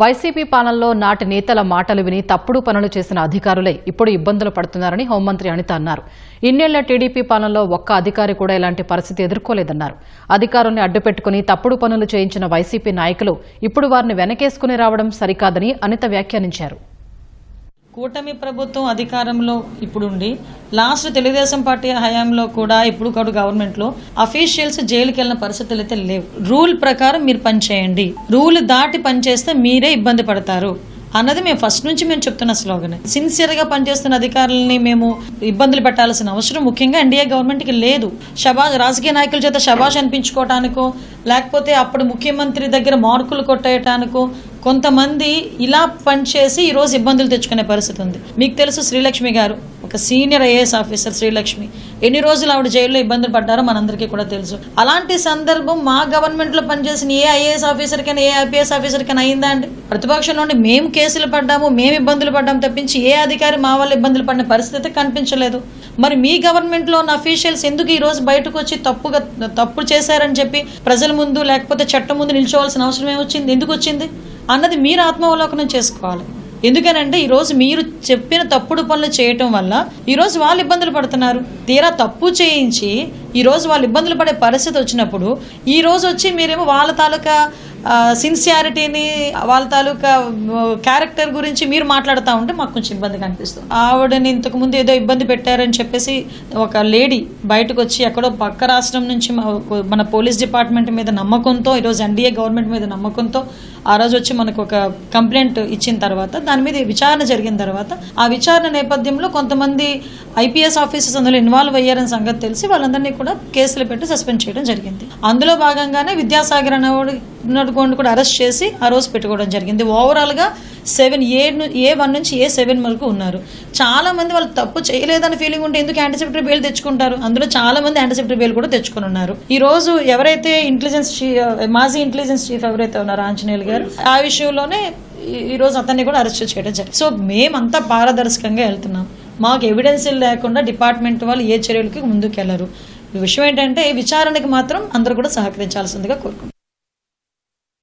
YCP పాలనలో నాటి నేతల మాటలు విని తప్పుడు పనులు చేసిన అధికారులే ఇప్పుడు ఇబ్బందులు పడుతున్నారని హోంమంత్రి అనిత అన్నారు. ఇన్నేళ్ళ టీడీపీ పాలనలో ఒక్క అధికారి కూడా ఇలాంటి పరిస్థితి ఎదుర్కోలేదన్నారు. అధికారుల్ని అడ్డుపెట్టుకుని తప్పుడు పనులు చేయించిన వైసీపీ నాయకులు ఇప్పుడు వారిని వెనకేసుకుని రావడం సరికాదని అనిత వ్యాఖ్యానించారు. కూటమి ప్రభుత్వం అధికారంలో ఇప్పుడుండి లాస్ట్ తెలుగుదేశం పార్టీ హయాంలో కూడా ఇప్పుడు కూడా గవర్నమెంట్లో అఫీషియల్స్ జైలుకి వెళ్ళిన పరిస్థితులు అయితే లేవు. రూల్ ప్రకారం మీరు పనిచేయండి. రూల్ దాటి పనిచేస్తే మీరే ఇబ్బంది పడతారు. అన్నది మేము ఫస్ట్ నుంచి మేము చెప్తున్న స్లోగన్ సిన్సియర్గా పనిచేస్తున్న అధికారులని మేము ఇబ్బందులు పెట్టాల్సిన అవసరం ముఖ్యంగా ఎన్డీఏ గవర్నమెంట్కి లేదు. షబాజ్ రాజకీయ నాయకుల చేత షబాష్ అనిపించుకోవటానికో లేకపోతే అప్పుడు ముఖ్యమంత్రి దగ్గర మార్కులు కొట్టేయటానికో కొంతమంది ఇలా పనిచేసి ఈరోజు ఇబ్బందులు తెచ్చుకునే పరిస్థితి ఉంది. మీకు తెలుసు శ్రీలక్ష్మి గారు. ఒక సీనియర్ ఐఏఎస్ ఆఫీసర్ శ్రీలక్ష్మి. ఎన్ని రోజులు ఆవిడ జైల్లో ఇబ్బందులు పడ్డారో మనందరికీ కూడా తెలుసు. అలాంటి సందర్భం మా గవర్నమెంట్లో పనిచేసిన ఏ ఐఏఎస్ ఆఫీసర్ కైనా ఏ ఐపీఎస్ ఆఫీసర్ కైనా అయిందా అండి? ప్రతిపక్షంలో మేము కేసులు పడ్డాము మేము ఇబ్బందులు పడ్డాము తప్పించి ఏ అధికారి మా వాళ్ళు ఇబ్బందులు పడిన పరిస్థితి కనిపించలేదు. మరి మీ గవర్నమెంట్లో ఉన్న అఫీషియల్స్ ఎందుకు ఈ రోజు బయటకు వచ్చి తప్పుగా తప్పు చేశారని చెప్పి ప్రజల ముందు లేకపోతే చట్టం ముందు నిల్చోవాల్సిన అవసరం ఏమొచ్చింది? ఎందుకు వచ్చింది? అన్నది మీరు ఆత్మావలోకనం చేసుకోవాలి. ఎందుకనంటే ఈరోజు మీరు చెప్పిన తప్పుడు పనులు చేయటం వల్ల ఈరోజు వాళ్ళు ఇబ్బందులు పడుతున్నారు. తీరా తప్పు చేయించి ఈరోజు వాళ్ళు ఇబ్బందులు పడే పరిస్థితి వచ్చినప్పుడు ఈ రోజు వచ్చి మీరేమో వాళ్ళ తాలూకా సిన్సియారిటీని వాళ్ళ తాలూకా క్యారెక్టర్ గురించి మీరు మాట్లాడుతూ ఉంటే మాకు కొంచెం ఇబ్బందిగా అనిపిస్తుంది. ఆవిడని ఇంతకుముందు ఏదో ఇబ్బంది పెట్టారని చెప్పేసి ఒక లేడీ బయటకు వచ్చి ఎక్కడో పక్క రాష్ట్రం నుంచి మా- మన పోలీస్ డిపార్ట్మెంట్ మీద నమ్మకంతో ఈరోజు ఎన్డీఏ గవర్నమెంట్ మీద నమ్మకంతో ఆ రోజు వచ్చి మనకు ఒక కంప్లైంట్ ఇచ్చిన తర్వాత దాని మీద విచారణ జరిగిన తర్వాత ఆ విచారణ నేపథ్యంలో కొంతమంది ఐపీఎస్ ఆఫీసర్స్ అందులో ఇన్వాల్వ్ అయ్యారని సంగతి తెలిసి వాళ్ళందరినీ కూడా కేసులు పెట్టి సస్పెండ్ చేయడం జరిగింది. అందులో భాగంగానే విద్యాసాగర్ అనేవాడు ఉన్నటువంటి కూడా అరెస్ట్ చేసి ఆ రోజు పెట్టుకోవడం జరిగింది. ఓవరాల్గా సెవెన్ ఏ ఏ వన్ నుంచి ఏ సెవెన్ వరకు ఉన్నారు. చాలా మంది వాళ్ళు తప్పు చేయలేదని ఫీలింగ్ ఉంటే ఎందుకు యాంటిసిపేటరీ బెయిల్ తెచ్చుకుంటారు? అందులో చాలా మంది యాంటిసిపేటరీ బెయిల్ కూడా తెచ్చుకుని ఉన్నారు. ఈ రోజు ఎవరైతే ఇంటెలిజెన్స్ మాజీ ఇంటెలిజెన్స్ చీఫ్ ఎవరైతే ఉన్నారో ఆంజనేయులు గారు ఆ విషయంలోనే ఈ- ఈ రోజు అతన్ని కూడా అరెస్ట్ చేయడం జరిగింది. సో మేమంతా పారదర్శకంగా వెళ్తున్నాం. మాకు ఎవిడెన్స్ లేకుండా డిపార్ట్మెంట్ వాళ్ళు ఏ చర్యలకి ముందుకెళ్ళరు. విషయం ఏంటంటే విచారణకి మాత్రం అందరూ కూడా సహకరించాల్సిందిగా కోరుకుంటున్నాం.